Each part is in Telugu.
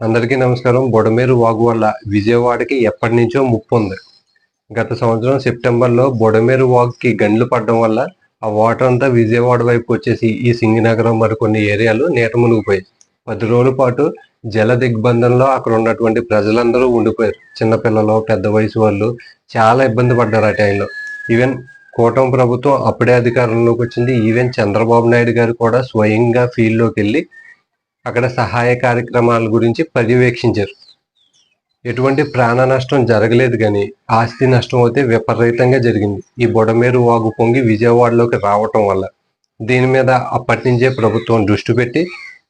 అందరికీ నమస్కారం. బొడమేరు వాగు వల్ల విజయవాడకి ఎప్పటి నుంచో ముప్పు ఉంది. గత సంవత్సరం సెప్టెంబర్లో బొడమేరు వాగుకి గండ్లు పడడం వల్ల ఆ వాటర్ అంతా విజయవాడ వైపు వచ్చేసి ఈ సింగినగరం మరికొన్ని ఏరియాలు నీట మునిగిపోయాయి. పది రోజుల పాటు జల దిగ్బంధంలో అక్కడ ఉన్నటువంటి ప్రజలందరూ ఉండిపోయారు. చిన్నపిల్లలు పెద్ద వయసు వాళ్ళు చాలా ఇబ్బంది పడ్డారు ఆ టైంలో. ఈవెన్ కూటమి ప్రభుత్వం అప్పుడే అధికారంలోకి వచ్చింది. ఈవెన్ చంద్రబాబు నాయుడు గారు కూడా స్వయంగా ఫీల్డ్లోకి వెళ్ళి అక్కడ సహాయ కార్యక్రమాల గురించి పర్యవేక్షించారు. ఎటువంటి ప్రాణ నష్టం జరగలేదు కానీ ఆస్తి నష్టం అయితే విపరీతంగా జరిగింది. ఈ బొడమేరు వాగు పొంగి విజయవాడలోకి రావటం వల్ల దీని మీద అప్పటి నుంచే ప్రభుత్వం దృష్టి పెట్టి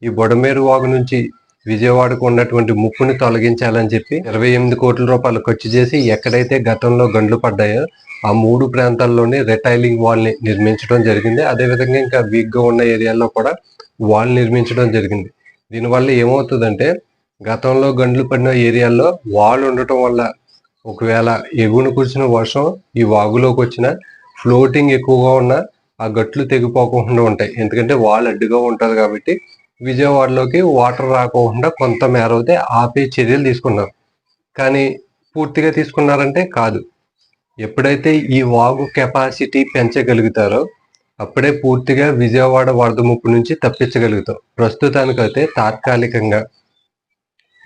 ఈ బొడమేరు వాగు నుంచి విజయవాడకు ఉన్నటువంటి ముప్పుని తొలగించాలని చెప్పి ఇరవై ఎనిమిది కోట్ల రూపాయలు ఖర్చు చేసి ఎక్కడైతే గతంలో గండ్లు పడ్డాయో ఆ మూడు ప్రాంతాల్లోనే రిటైలింగ్ వాల్ని నిర్మించడం జరిగింది. అదేవిధంగా ఇంకా వీక్గా ఉన్న ఏరియాల్లో కూడా వాల్ నిర్మించడం జరిగింది. దీనివల్ల ఏమవుతుందంటే గతంలో గండ్లు పడిన ఏరియాల్లో వాళ్ళు ఉండటం వల్ల ఒకవేళ ఎగున కురిసిన వర్షం ఈ వాగులోకి వచ్చిన ఫ్లోటింగ్ ఎక్కువగా ఉన్న ఆ గట్లు తెగిపోకుండా ఉంటాయి. ఎందుకంటే వాళ్ళు అడ్డుగా ఉంటుంది కాబట్టి విజయవాడలోకి వాటర్ రాకోకుండా కొంత మేర అయితే ఆపే చర్యలు తీసుకున్నారు. కానీ పూర్తిగా తీసుకున్నారంటే కాదు. ఎప్పుడైతే ఈ వాగు కెపాసిటీ పెంచగలుగుతారో అప్పుడే పూర్తిగా విజయవాడ వరద ముప్పు నుంచి తప్పించగలుగుతాం. ప్రస్తుతానికైతే తాత్కాలికంగా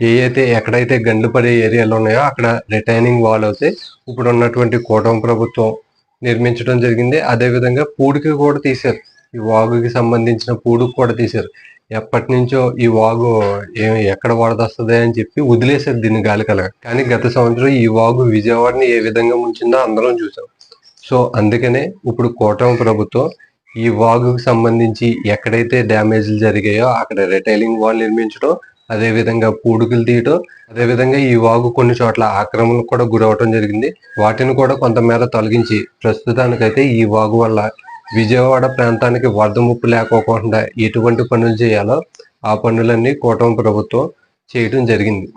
ఏ అయితే ఎక్కడైతే గండ్లు పడే ఏరియాలు ఉన్నాయో అక్కడ రిటైనింగ్ వాల్ అయితే ఇప్పుడు ఉన్నటువంటి కూటమి ప్రభుత్వం నిర్మించడం జరిగింది. అదేవిధంగా పూడికి కూడా తీశారు. ఈ వాగుకి సంబంధించిన పూడుకు కూడా తీశారు. ఎప్పటి నుంచో ఈ వాగు ఏ- ఎక్కడ వరదొస్తుంది అని చెప్పి వదిలేశారు దీన్ని గాలి కలగ కానీ గత సంవత్సరం ఈ వాగు విజయవాడని ఏ విధంగా ముంచిందో అందరం చూసాం. సో అందుకనే ఇప్పుడు కూటమి ప్రభుత్వం ఈ వాగుకు సంబంధించి ఎక్కడైతే డ్యామేజ్లు జరిగాయో అక్కడ రిటైలింగ్ వాల్ నిర్మించడం అదే విధంగా పూడుకులు తీయటం అదేవిధంగా ఈ వాగు కొన్ని చోట్ల ఆక్రమణకు కూడా గురవటం జరిగింది. వాటిని కూడా కొంతమేర తొలగించి ప్రస్తుతానికైతే ఈ వాగు వల్ల విజయవాడ ప్రాంతానికి వరద ముప్పు లేకోకుండా ఎటువంటి పనులు చేయాలో ఆ పనులన్నీ కూటమి ప్రభుత్వం చేయటం జరిగింది.